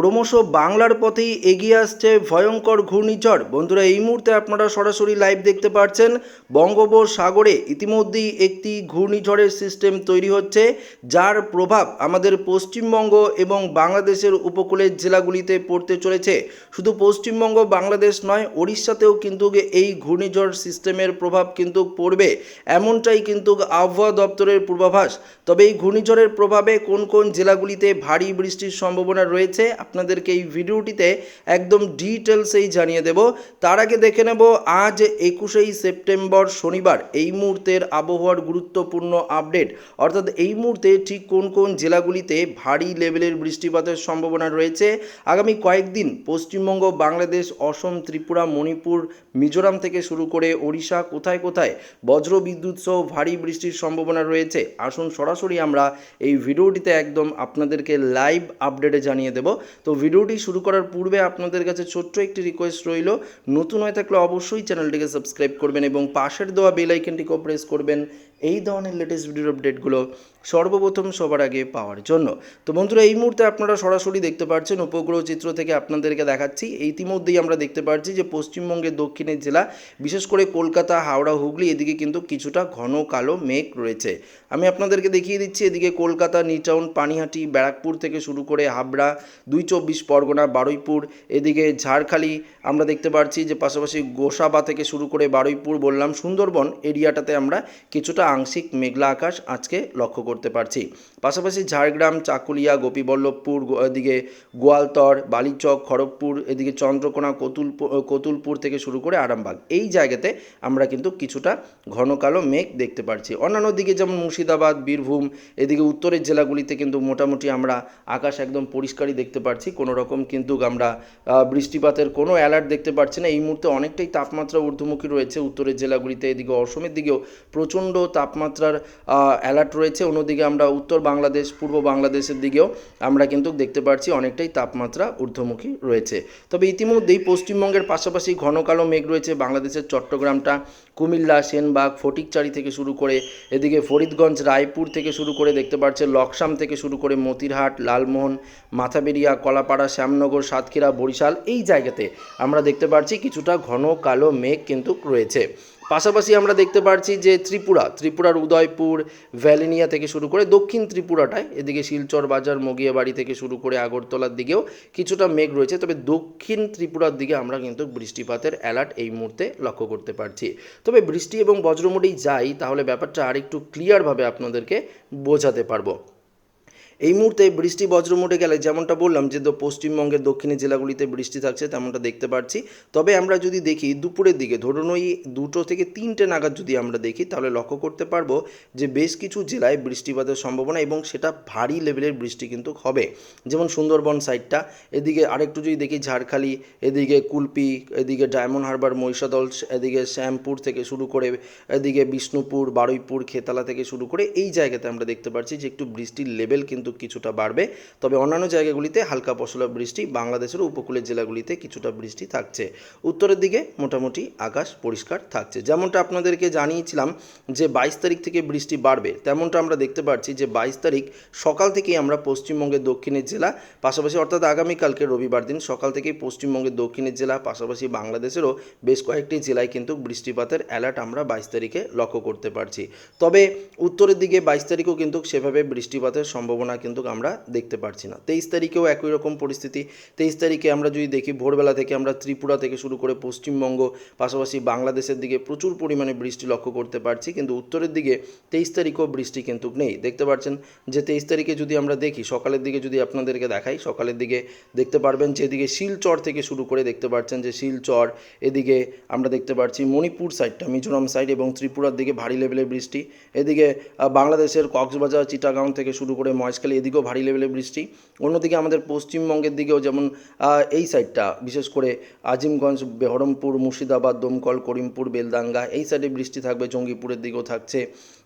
ক্রমশ বাংলার পথেই এগিয়ে আসছে ভয়ঙ্কর ঘূর্ণিঝড়। বন্ধুরা, এই মুহূর্তে আপনারা সরাসরি লাইভ দেখতে পাচ্ছেন বঙ্গোপসাগরে ইতিমধ্যেই একটি ঘূর্ণিঝড়ের সিস্টেম তৈরি হচ্ছে, যার প্রভাব আমাদের পশ্চিমবঙ্গ এবং বাংলাদেশের উপকূলের জেলাগুলিতে পড়তে চলেছে। শুধু পশ্চিমবঙ্গ, বাংলাদেশ নয়, ওড়িশাতেও কিন্তু এই ঘূর্ণিঝড় সিস্টেমের প্রভাব কিন্তু পড়বে। এমনটাই কিন্তু আবহাওয়া দপ্তরের পূর্বাভাস। তবে এই ঘূর্ণিঝড়ের প্রভাবে কোন কোন জেলাগুলিতে ভারী বৃষ্টির সম্ভাবনা রয়েছে? আপনাদেরকে এই ভিডিওটিতে একদম ডিটেলসেই জানিয়ে দেব। তার আগে দেখে নেব, আজ একুশেই সেপ্টেম্বর শনিবার এই মুহূর্তের আবহাওয়ার গুরুত্বপূর্ণ আপডেট। অর্থাৎ এই মুহূর্তে ঠিক কোন কোন জেলাগুলিতে ভারী লেভেলের বৃষ্টিপাতের সম্ভাবনা রয়েছে? আগামী কয়েকদিন পশ্চিমবঙ্গ, বাংলাদেশ, অসম, ত্রিপুরা, মণিপুর, মিজোরাম থেকে শুরু করে ওড়িশা কোথায় কোথায় বজ্র বিদ্যুৎ সহ ভারী বৃষ্টির সম্ভাবনা রয়েছে? আসুন সরাসরি আমরা এই ভিডিওটিতে একদম আপনাদেরকে লাইভ আপডেটে জানিয়ে দেব। তো ভিডিওটি শুরু করার পূর্বে আপনাদের কাছে ছোট্ট একটি রিকোয়েস্ট রইল। নতুন হয়ে থাকলে অবশ্যই চ্যানেলটিকে সাবস্ক্রাইব করবেন এবং পাশের দেওয়া বেল আইকনটিকেও প্রেস করবেন। এই ধরনের লেটেস্ট ভিডিওর আপডেটগুলো সর্বপ্রথম সবার আগে পাওয়ার জন্য। তো বন্ধুরা, এই মুহূর্তে আপনারা সরাসরি দেখতে পাচ্ছেন উপগ্রহ চিত্র থেকে আপনাদেরকে দেখাচ্ছি। ইতিমধ্যেই আমরা দেখতে পাচ্ছি যে পশ্চিমবঙ্গের দক্ষিণের জেলা, বিশেষ করে কলকাতা, হাওড়া, হুগলি, এদিকে কিন্তু কিছুটা ঘন কালো মেঘ রয়েছে। আমি আপনাদেরকে দেখিয়ে দিচ্ছি, এদিকে কলকাতা, নিটাউন, পানিহাটি, ব্যারাকপুর থেকে শুরু করে হাবড়া, দুই চব্বিশ পরগনা, বারুইপুর, এদিকে ঝাড়খালি আমরা দেখতে পাচ্ছি যে পাশাপাশি গোসাবা থেকে শুরু করে বারুইপুর বললাম, সুন্দরবন এরিয়াটাতে আমরা কিছুটা আংশিক মেঘলা আকাশ আজকে লক্ষ্য করতে পারছি। পাশাপাশি ঝাড়গ্রাম, চাকুলিয়া, গোপীবল্লভপুর এদিকে গোয়ালতর, বালিচক, খড়গপুর, এদিকে চন্দ্রকোনা কতুলপুর কতুলপুর থেকে শুরু করে আরামবাগ। এই জায়গাতে আমরা কিন্তু কিছুটা ঘন কালো মেঘ দেখতে পাচ্ছি অন্যান্য দিকে যেমন মুর্শিদাবাদ, বীরভূম, এদিকে উত্তরের জেলাগুলিতে কিন্তু মোটামুটি আমরা আকাশ একদম পরিষ্কারই দেখতে পাচ্ছি কোনো রকম কিন্তু আমরা বৃষ্টিপাতের কোনো অ্যালার্ট দেখতে পাচ্ছি না। এই মুহূর্তে অনেকটাই তাপমাত্রা ঊর্ধ্বমুখী রয়েছে উত্তরের জেলাগুলিতে। এদিকে অসমের দিকেও প্রচণ্ড তাপমাত্রার অ্যালার্ট রয়েছে। অন্যদিকে আমরা উত্তর বাংলাদেশ, পূর্ব বাংলাদেশের দিকেও আমরা কিন্তু দেখতে পাচ্ছি অনেকটাই তাপমাত্রা ঊর্ধ্বমুখী রয়েছে। তবে ইতিমধ্যেই পশ্চিমবঙ্গের পাশাপাশি ঘন কালো মেঘ রয়েছে। বাংলাদেশের চট্টগ্রামটা কুমিল্লা, সেনবাগ, ফটিকচারি থেকে শুরু করে এদিকে ফরিদগঞ্জ, রায়পুর থেকে শুরু করে দেখতে পাচ্ছেন লকসাম থেকে শুরু করে মতিরহাট, লালমোহন, মাথাবেরিয়া, কলাপাড়া, শ্যামনগর, সাতক্ষীরা, বরিশাল এই জায়গাতে আমরা দেখতে পাচ্ছি কিছুটা ঘন কালো মেঘ কিন্তু রয়েছে। পাশাপাশি আমরা দেখতে পাচ্ছি যে ত্রিপুরা, ত্রিপুরার উদয়পুর, ভ্যালিনিয়া থেকে শুরু করে দক্ষিণ ত্রিপুরাটায় এদিকে শিলচর বাজার, মগিয়াবাড়ি থেকে শুরু করে আগরতলার দিকেও কিছুটা মেঘ রয়েছে। তবে দক্ষিণ ত্রিপুরার দিকে আমরা কিন্তু বৃষ্টিপাতের অ্যালার্ট এই মুহূর্তে লক্ষ্য করতে পারছি। তবে বৃষ্টি এবং বজ্রমোটেই যাই তাহলে ব্যাপারটা আরেকটু ক্লিয়ারভাবে আপনাদেরকে বোঝাতে পারব। এই মুহূর্তে বৃষ্টি বজ্র বজ্রমুটে গেলে যেমনটা বললাম যে পশ্চিমবঙ্গের দক্ষিণের জেলাগুলিতে বৃষ্টি থাকছে, তেমনটা দেখতে পাচ্ছি তবে আমরা যদি দেখি দুপুরের দিকে, ধরুন ওই দুটো থেকে তিনটে নাগাদ যদি আমরা দেখি, তাহলে লক্ষ্য করতে পারব যে বেশ কিছু জেলায় বৃষ্টিপাতের সম্ভাবনা এবং সেটা ভারী লেভেলের বৃষ্টি কিন্তু হবে। যেমন সুন্দরবন সাইডটা, এদিকে আরেকটু যদি দেখি ঝাড়খালি, এদিকে কুলপি, এদিকে ডায়মন্ড হারবার, মহিষাদল, এদিকে শ্যামপুর থেকে শুরু করে, এদিকে বিষ্ণুপুর, বারুইপুর, খেতালা থেকে শুরু করে এই জায়গাতে আমরা দেখতে পাচ্ছি যে একটু বৃষ্টির লেভেল কিন্তু কিছুটা বাড়বে। তবে অন্যান্য জায়গাগুলিতে হালকা পশলা বৃষ্টি, বাংলাদেশের উপকূলের জেলাগুলিতে কিছুটা বৃষ্টি থাকছে। উত্তরের দিকে মোটামুটি আকাশ পরিষ্কার থাকছে। যেমনটা আপনাদেরকে জানিয়েছিলাম যে বাইশ তারিখ থেকে বৃষ্টি বাড়বে, তেমনটা আমরা দেখতে পাচ্ছি যে বাইশ তারিখ সকাল থেকেই আমরা পশ্চিমবঙ্গের দক্ষিণের জেলা, পাশাপাশি অর্থাৎ আগামীকালকে রবিবার দিন সকাল থেকেই পশ্চিমবঙ্গের দক্ষিণের জেলা, পাশাপাশি বাংলাদেশেরও বেশ কয়েকটি জেলায় কিন্তু বৃষ্টিপাতের অ্যালার্ট আমরা বাইশ তারিখে লক্ষ্য করতে পারছি। তবে উত্তরের দিকে বাইশ তারিখেও কিন্তু সেভাবে বৃষ্টিপাতের সম্ভাবনা কিন্তু আমরা দেখতে পারছি না। তেইশ তারিখেও একই রকম পরিস্থিতি। তেইশ তারিখে আমরা যদি দেখি, ভোরবেলা থেকে আমরা ত্রিপুরা থেকে শুরু করে পশ্চিমবঙ্গ, পাশাপাশি বাংলাদেশের দিকে প্রচুর পরিমাণে বৃষ্টি লক্ষ্য করতে পারছি, কিন্তু উত্তরের দিকে তেইশ তারিখেও বৃষ্টি কিন্তু নেই। দেখতে পাচ্ছেন যে তেইশ তারিখে যদি আমরা দেখি, সকালের দিকে যদি আপনাদেরকে দেখাই, সকালের দিকে দেখতে পারবেন যে এদিকে শিলচর থেকে শুরু করে দেখতে পাচ্ছেন যে শিলচর, এদিকে আমরা দেখতে পাচ্ছি মণিপুর সাইডটা, মিজোরাম সাইড এবং ত্রিপুরার দিকে ভারী লেভেলের বৃষ্টি। এদিকে বাংলাদেশের কক্সবাজার চিটাগাঁও থেকে শুরু করে মহেশখালী এদিকেও ভারী লেভেলে বৃষ্টি। অন্যদিকে আমাদের পশ্চিমবঙ্গের দিকেও যেমন এই সাইডটা বিশেষ করে আজিমগঞ্জ, বেহরমপুর, মুর্শিদাবাদ, দমকল, করিমপুর, বেলদাঙ্গা, এই সাইডে বৃষ্টি থাকবে, জঙ্গিপুরের দিকেও থাকছে।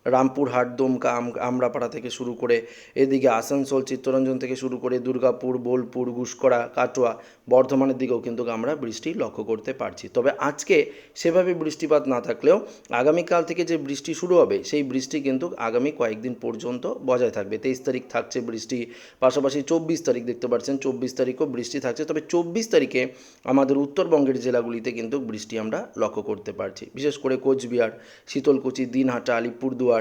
রামপুরহাট দমকা আম- আমরাপাড়া থেকে শুরু করে এদিকে আসানসোল, চিত্তরঞ্জন থেকে শুরু করে দুর্গাপুর, বোলপুর গুসকরা কাটোয়া বর্ধমানের দিকেও কিন্তু আমরা বৃষ্টি লক্ষ্য করতে পারছি। তবে আজকে সেভাবে বৃষ্টিপাত না থাকলেও আগামীকাল থেকে যে বৃষ্টি শুরু হবে, সেই বৃষ্টি কিন্তু আগামী কয়েকদিন পর্যন্ত বজায় থাকবে। তেইশ তারিখ থাকছে বৃষ্টি, পাশাপাশি চব্বিশ তারিখ দেখতে পাচ্ছেন, চব্বিশ তারিখও বৃষ্টি থাকছে। তবে চব্বিশ তারিখে আমাদের উত্তরবঙ্গের জেলাগুলিতে কিন্তু বৃষ্টি আমরা লক্ষ্য করতে পারছি। বিশেষ করে কোচবিহার, শীতলকুচি, দিনহাটা, আলিপুরদুয়ার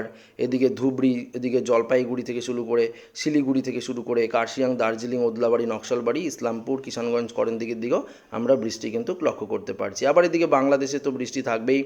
এদিকে ধুবড়ি, এদিকে জলপাইগুড়ি থেকে শুরু করে শিলিগুড়ি থেকে শুরু করে কার্শিয়াং, দার্জিলিং, ওদলাবাড়ি, নকশালবাড়ি, ইসলামপুর, কিষানগঞ্জ করেন দিকের দিকেও আমরা বৃষ্টি কিন্তু লক্ষ্য করতে পারছি। আবার এদিকে বাংলাদেশে তো বৃষ্টি থাকবেই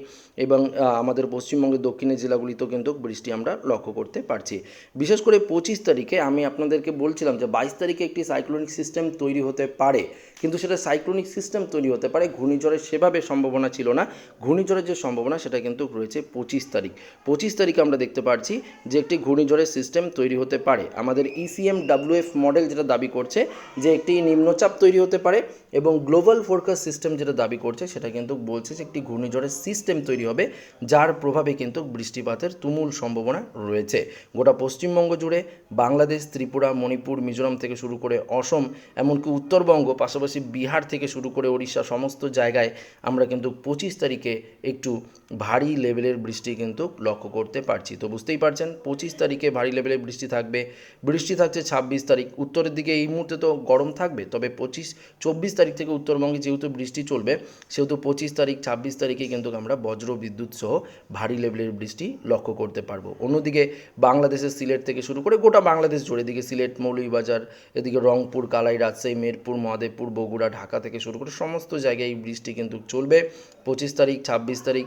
এবং আমাদের পশ্চিমবঙ্গের দক্ষিণের জেলাগুলিতেও কিন্তু বৃষ্টি আমরা লক্ষ্য করতে পারছি। বিশেষ করে পঁচিশ তারিখে আমি আপনাদেরকে বলছিলাম যে বাইশ তারিখে একটি সাইক্লোনিক সিস্টেম তৈরি হতে পারে, কিন্তু সেটা সাইক্লোনিক সিস্টেম তৈরি হতে পারে ঘূর্ণিঝড়ের সেভাবে সম্ভাবনা ছিল না। ঘূর্ণিঝড়ের যে সম্ভাবনা সেটা কিন্তু রয়েছে পঁচিশ তারিখ। পঁচিশ তারিখে আমরা দেখতে পাচ্ছি যে একটি ঘূর্ণিঝড়ের সিস্টেম তৈরি হতে পারে। আমাদের ইসিএম ডাব্লিউএফ মডেল যেটা দাবি করছে যে একটি নিম্নচাপ তৈরি হতে পারে এবং গ্লোবাল ফোরকাস্ট সিস্টেম যেটা দাবি করছে সেটা কিন্তু বলছে যে একটি ঘূর্ণিঝড়ের সিস্টেম তৈরি হবে, যার প্রভাবে কিন্তু বৃষ্টিপাতের তুমুল সম্ভাবনা রয়েছে। গোটা পশ্চিমবঙ্গ জুড়ে বাংলাদেশ, ত্রিপুরা, মণিপুর, মিজোরাম থেকে শুরু করে অসম, এমনকি উত্তরবঙ্গ, পাশাপাশি বিহার থেকে শুরু করে ওড়িশা সমস্ত জায়গায় আমরা কিন্তু পঁচিশ তারিখে একটু ভারী লেভেলের বৃষ্টি কিন্তু লক্ষ্য করতে পারছি। তো বুঝতেই পারছেন, পঁচিশ তারিখে ভারী লেভেলের বৃষ্টি থাকবে। বৃষ্টি থাকছে ছাব্বিশ তারিখ। উত্তরের দিকে এই মুহূর্তে তো গরম থাকবে, তবে পঁচিশ, চব্বিশ তারিখ থেকে উত্তরবঙ্গে যেহেতু বৃষ্টি চলবে, সেহেতু পঁচিশ তারিখ, ছাব্বিশ তারিখে কিন্তু আমরা বজ্র বিদ্যুৎ সহ ভারী লেভেলের বৃষ্টি লক্ষ্য করতে পারব। অন্যদিকে বাংলাদেশের সিলেট থেকে শুরু করে গোটা বাংলাদেশ জুড়ে, এদিকে সিলেট, মৌলভীবাজার, এদিকে রংপুর, কালাই, রাজশাহী, মেরপুর, মহাদেবপুর, বগুড়া, ঢাকা থেকে শুরু করে সমস্ত জায়গায় এই বৃষ্টি কিন্তু চলবে। পঁচিশ তারিখ, ছাব্বিশ তারিখ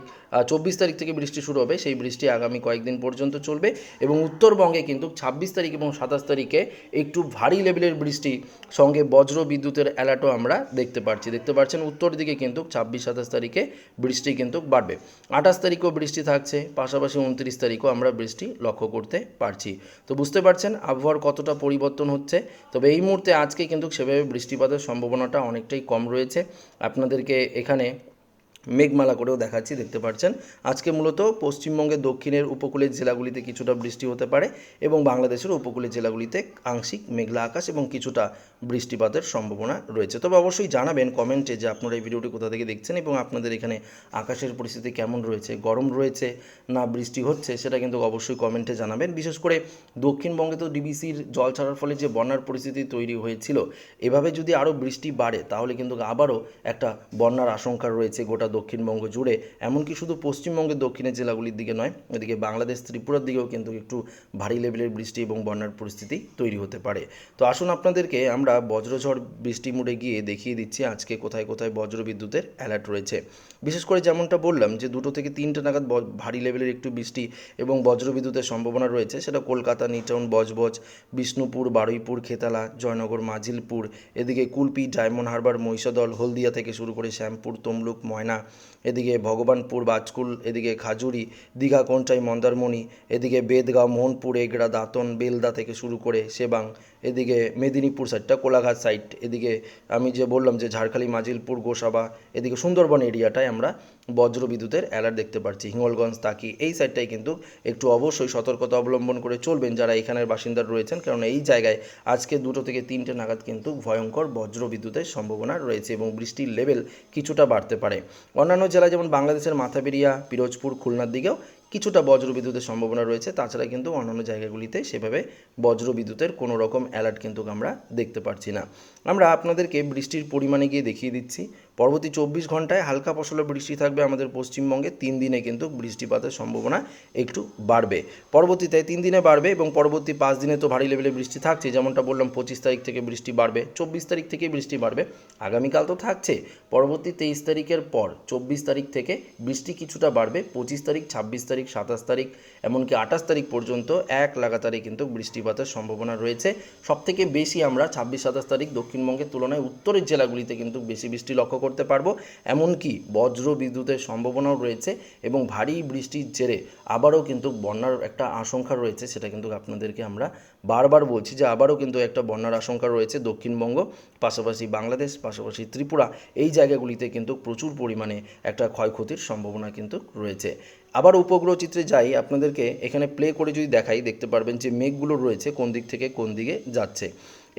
চব্বিশ তারিখ থেকে বৃষ্টি শুরু হবে। সেই বৃষ্টি আগামী কয়েকদিন পর্যন্ত চলবে এবং উত্তরবঙ্গে কিন্তু ছাব্বিশ তারিখ এবং সাতাশ তারিখে একটু ভারী লেভেলের বৃষ্টি সঙ্গে বজ্র বিদ্যুতের অ্যালার্টও আমরা দেখতে পাচ্ছি। দেখতে পাচ্ছেন উত্তর দিকে কিন্তু ছাব্বিশ, সাতাশ তারিখে বৃষ্টি কিন্তু বাড়বে। আঠাশ তারিখেও বৃষ্টি থাকছে, পাশাপাশি উনত্রিশ তারিখও আমরা বৃষ্টি লক্ষ্য করতে পারছি। তো বুঝতে পারছেন আবহাওয়ার কতটা পরিবর্তন হচ্ছে? তবে এই মুহূর্তে আজকে কিন্তু সেভাবে বৃষ্টিপাতের সম্ভাবনাটা অনেকটাই কম রয়েছে। আপনাদেরকে এখানে মেঘমালা করেও দেখাচ্ছি, দেখতে পাচ্ছেন আজকে মূলত পশ্চিমবঙ্গের দক্ষিণের উপকূলের জেলাগুলিতে কিছুটা বৃষ্টি হতে পারে এবং বাংলাদেশের উপকূলের জেলাগুলিতে আংশিক মেঘলা আকাশ এবং কিছুটা বৃষ্টিপাতের সম্ভাবনা রয়েছে। তবে অবশ্যই জানাবেন কমেন্টে যে আপনারা এই ভিডিওটি কোথা থেকে দেখছেন এবং আপনাদের এখানে আকাশের পরিস্থিতি কেমন রয়েছে, গরম রয়েছে না বৃষ্টি হচ্ছে সেটা কিন্তু অবশ্যই কমেন্টে জানাবেন। বিশেষ করে দক্ষিণবঙ্গে তো ডিবিসির জল ছাড়ার ফলে যে বন্যার পরিস্থিতি তৈরি হয়েছিল, এভাবে যদি আরও বৃষ্টি বাড়ে তাহলে কিন্তু আবারও একটা বন্যার আশঙ্কা রয়েছে গোটা দক্ষিণবঙ্গ জুড়ে, এমনকি শুধু পশ্চিমবঙ্গের দক্ষিণের জেলাগুলির দিকে নয়, এদিকে বাংলাদেশ, ত্রিপুরার দিকেও কিন্তু একটু ভারী লেভেলের বৃষ্টি এবং বন্যার পরিস্থিতি তৈরি হতে পারে। তো আসুন আপনাদেরকে আমরা বজ্রঝড় বৃষ্টি মুড়ে গিয়ে দেখিয়ে দিচ্ছি আজকে কোথায় কোথায় বজ্র বিদ্যুতের অ্যালার্ট রয়েছে। বিশেষ করে যেমনটা বললাম যে দুটো থেকে তিনটে নাগাদ ভারী লেভেলের একটু বৃষ্টি এবং বজ্র বিদ্যুতের সম্ভাবনা রয়েছে, সেটা কলকাতা, নিটাউন, বজবজ, বিষ্ণুপুর, বারুইপুর, খেতালা, জয়নগর মাঝিলপুর এদিকে কুলপি, ডায়মন্ড হারবার, মহিষাদল, হলদিয়া থেকে শুরু করে শ্যামপুর, তমলুক, ময়না এদিকে ভগবানপুর, বাজকুল, এদিকে খাজুরি, দীঘা, কোনটাই, মন্দারমণি, এদিকে বেদগাঁও, মোহনপুর, এগড়া, দাঁতন, বেলদা থেকে শুরু করে সেবাং এদিকে মেদিনীপুর সাইডটা কোলাঘাট সাইড এদিকে আমি যে বললাম যে ঝাড়খালি, মাজিলপুর, গোসাবা, এদিকে সুন্দরবন এরিয়াটায় আমরা বজ্র বিদ্যুতের অ্যালার্ট দেখতে পাচ্ছি হিঙ্গলগঞ্জ তাকি এই সাইডটাই কিন্তু একটু অবশ্যই সতর্কতা অবলম্বন করে চলবেন যারা এখানের বাসিন্দার রয়েছেন কারণ এই জায়গায় আজকে দুটো থেকে তিনটে নাগাদ কিন্তু ভয়ঙ্কর বজ্র বিদ্যুতের সম্ভাবনা রয়েছে এবং বৃষ্টির লেভেল কিছুটা বাড়তে পারে। অন্যান্য জেলায় যেমন বাংলাদেশের মাথাবেরিয়া, পিরোজপুর, খুলনার দিকেও কিছুটা বজ্র বিদ্যুতের সম্ভাবনা রয়েছে, তাছাড়া কিন্তু অন্যান্য জায়গাগুলিতে সেভাবে বজ্র বিদ্যুতের কোনো রকম অ্যালার্ট কিন্তু আমরা দেখতে পাচ্ছি না। আমরা আপনাদেরকে বৃষ্টির পরিমাণে গিয়ে দেখিয়ে দিচ্ছি। পরবর্তী চব্বিশ ঘন্টায় হালকা পশলা বৃষ্টি থাকবে আমাদের পশ্চিমবঙ্গে। তিন দিনে কিন্তু বৃষ্টিপাতের সম্ভাবনা একটু বাড়বে। পরবর্তীতে তিন দিনে বাড়বে এবং পরবর্তী পাঁচ দিনে তো ভারী লেভেলে বৃষ্টি থাকছে। যেমনটা বললাম, পঁচিশ তারিখ থেকে বৃষ্টি বাড়বে, চব্বিশ তারিখ থেকে বৃষ্টি বাড়বে। আগামীকাল তো থাকছে। পরবর্তী তেইশ তারিখের পর চব্বিশ তারিখ থেকে বৃষ্টি কিছুটা বাড়বে। পঁচিশ তারিখ, ছাব্বিশ তারিখ, সাতাশ তারিখ, এমনকি আঠাশ তারিখ পর্যন্ত এক লাগাতারে কিন্তু বৃষ্টিপাতের সম্ভাবনা রয়েছে। সবথেকে বেশি আমরা ছাব্বিশ, সাতাশ তারিখ দক্ষিণবঙ্গের তুলনায় উত্তরের জেলাগুলিতে কিন্তু বেশি বৃষ্টি লক্ষ্য করতে পারব, এমনকি বজ্র বিদ্যুতের সম্ভাবনাও রয়েছে এবং ভারী বৃষ্টির জেরে আবারও কিন্তু বন্যার একটা আশঙ্কা রয়েছে, সেটা কিন্তু আপনাদেরকে আমরা বারবার বলছি যে আবারও কিন্তু একটা বন্যার আশঙ্কা রয়েছে দক্ষিণবঙ্গ, পাশাপাশি বাংলাদেশ, পাশাপাশি ত্রিপুরা, এই জায়গাগুলিতে কিন্তু প্রচুর পরিমাণে একটা ক্ষয়ক্ষতির সম্ভাবনা কিন্তু রয়েছে। আবার উপগ্রহ চিত্রে যাই, আপনাদেরকে এখানে প্লে করে যদি দেখাই, দেখতে পারবেন যে মেঘগুলো রয়েছে কোন দিক থেকে কোন দিকে যাচ্ছে।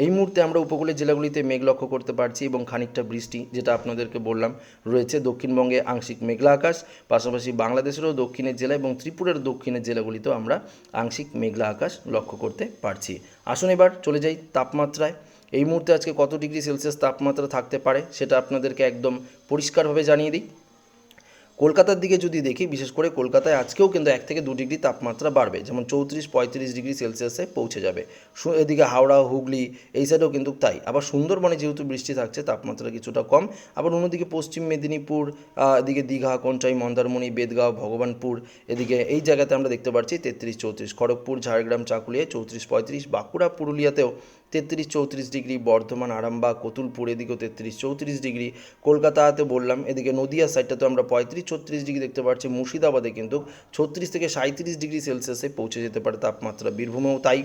এই মুহূর্তে আমরা উপকূলের জেলাগুলিতে মেঘ লক্ষ্য করতে পারছি এবং খানিকটা বৃষ্টি, যেটা আপনাদেরকে বললাম, রয়েছে দক্ষিণবঙ্গে আংশিক মেঘলা আকাশ, পাশাপাশি বাংলাদেশেরও দক্ষিণের জেলা এবং ত্রিপুরার দক্ষিণের জেলাগুলিতেও আমরা আংশিক মেঘলা আকাশ লক্ষ্য করতে পারছি। আসুন এবার চলে যাই তাপমাত্রায়। এই মুহূর্তে আজকে কত ডিগ্রি সেলসিয়াস তাপমাত্রা থাকতে পারে, সেটা আপনাদেরকে একদম পরিষ্কারভাবে জানিয়ে দিই। কলকাতার দিকে যদি দেখি, বিশেষ করে কলকাতায় আজকেও কিন্তু এক থেকে দু ডিগ্রি তাপমাত্রা বাড়বে। যেমন চৌত্রিশ, পঁয়ত্রিশ ডিগ্রি সেলসিয়াসে পৌঁছে যাবে। এদিকে হাওড়া, হুগলি এই সাইডেও কিন্তু তাই। আবার সুন্দরবনে যেহেতু বৃষ্টি থাকছে, তাপমাত্রা কিছুটা কম। আবার অন্যদিকে পশ্চিম মেদিনীপুর এদিকে দীঘা কঞ্চাই মন্দারমণি, বেদগাঁও, ভগবানপুর, এদিকে এই জায়গাতে আমরা দেখতে পাচ্ছি তেত্রিশ, চৌত্রিশ। খড়গপুর, ঝাড়গ্রাম চাকুলিয়ায় চৌত্রিশ, পঁয়ত্রিশ। বাঁকুড়া, পুরুলিয়াতেও তেত্রিশ চৌত্রিশ ডিগ্রি, বর্ধমান, আরামবাগ, কতুলপুর, এদিকেও তেত্রিশ চৌত্রিশ ডিগ্রি। কলকাতাতে বললাম, এদিকে নদিয়া সাইডটাতে আমরা পঁয়ত্রিশ ছত্রিশ ডিগ্রি দেখতে পাচ্ছি। মুর্শিদাবাদে কিন্তু ছত্রিশ থেকে সাঁত্রিশ ডিগ্রি সেলসিয়াসে পৌঁছে যেতে পারে তাপমাত্রা। বীরভূমেও তাই।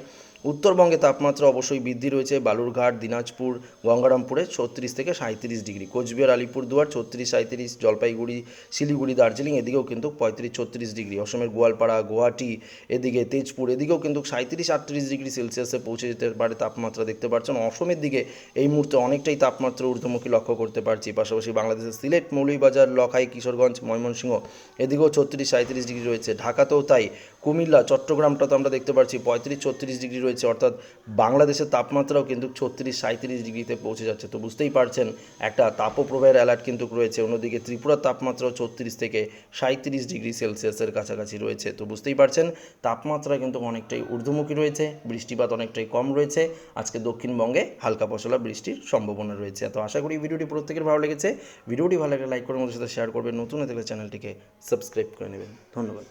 উত্তরবঙ্গে তাপমাত্রা অবশ্যই বৃদ্ধি রয়েছে। বালুরঘাট, দিনাজপুর, গঙ্গারামপুরে ছত্রিশ থেকে সাঁত্রিশ ডিগ্রি। কোচবিহার, আলিপুরদুয়ার, ছত্রিশ সাঁত্রিশ জলপাইগুড়ি, শিলিগুড়ি, দার্জিলিং এদিকেও কিন্তু পঁয়ত্রিশ, ছত্রিশ ডিগ্রি। অসমের গোয়ালপাড়া, গুয়াহাটি এদিকে, তেজপুর এদিকেও কিন্তু সাঁত্রিশ আটত্রিশ ডিগ্রি সেলসিয়াসে পৌঁছে যেতে পারে তাপমাত্রা দেখতে পাচ্ছেন অসমের দিকে এই মুহূর্তে অনেকটাই তাপমাত্রা ঊর্ধ্বমুখী লক্ষ্য করতে পারছি। পাশাপাশি বাংলাদেশের সিলেট, মৌলভীবাজার, লখাই, কিশোরগঞ্জ, ময়মনসিংহ এদিকেও ছত্রিশ সাঁত্রিশ ডিগ্রি রয়েছে। ঢাকাতেও তাই। কুমিল্লা, চট্টগ্রামটা তো আমরা দেখতে পাচ্ছি পঁয়ত্রিশ, ছত্রিশ ডিগ্রি রয়েছে, অর্থাৎ বাংলাদেশের তাপমাত্রাও কিন্তু ছত্রিশ সাঁত্রিশ ডিগ্রিতে পৌঁছে যাচ্ছে। তো বুঝতেই পারছেন, একটা তাপপ্রবাহের অ্যালার্ট কিন্তু রয়েছে। অন্যদিকে ত্রিপুরার তাপমাত্রাও ছত্রিশ থেকে সাঁত্রিশ ডিগ্রি সেলসিয়াসের কাছাকাছি রয়েছে। তো বুঝতেই পারছেন, তাপমাত্রা কিন্তু অনেকটাই ঊর্ধ্বমুখী রয়েছে, বৃষ্টিপাত অনেকটাই কম রয়েছে। আজকে দক্ষিণবঙ্গে হালকা পশলা বৃষ্টির সম্ভাবনা রয়েছে। তো আশা করি ভিডিওটি প্রত্যেকের ভালো লেগেছে। ভিডিওটি ভালো লাগলে লাইক করে আমাদের সাথে শেয়ার করবেন। নতুন থাকলে চ্যানেলটিকে সাবস্ক্রাইব করে নেবেন। ধন্যবাদ।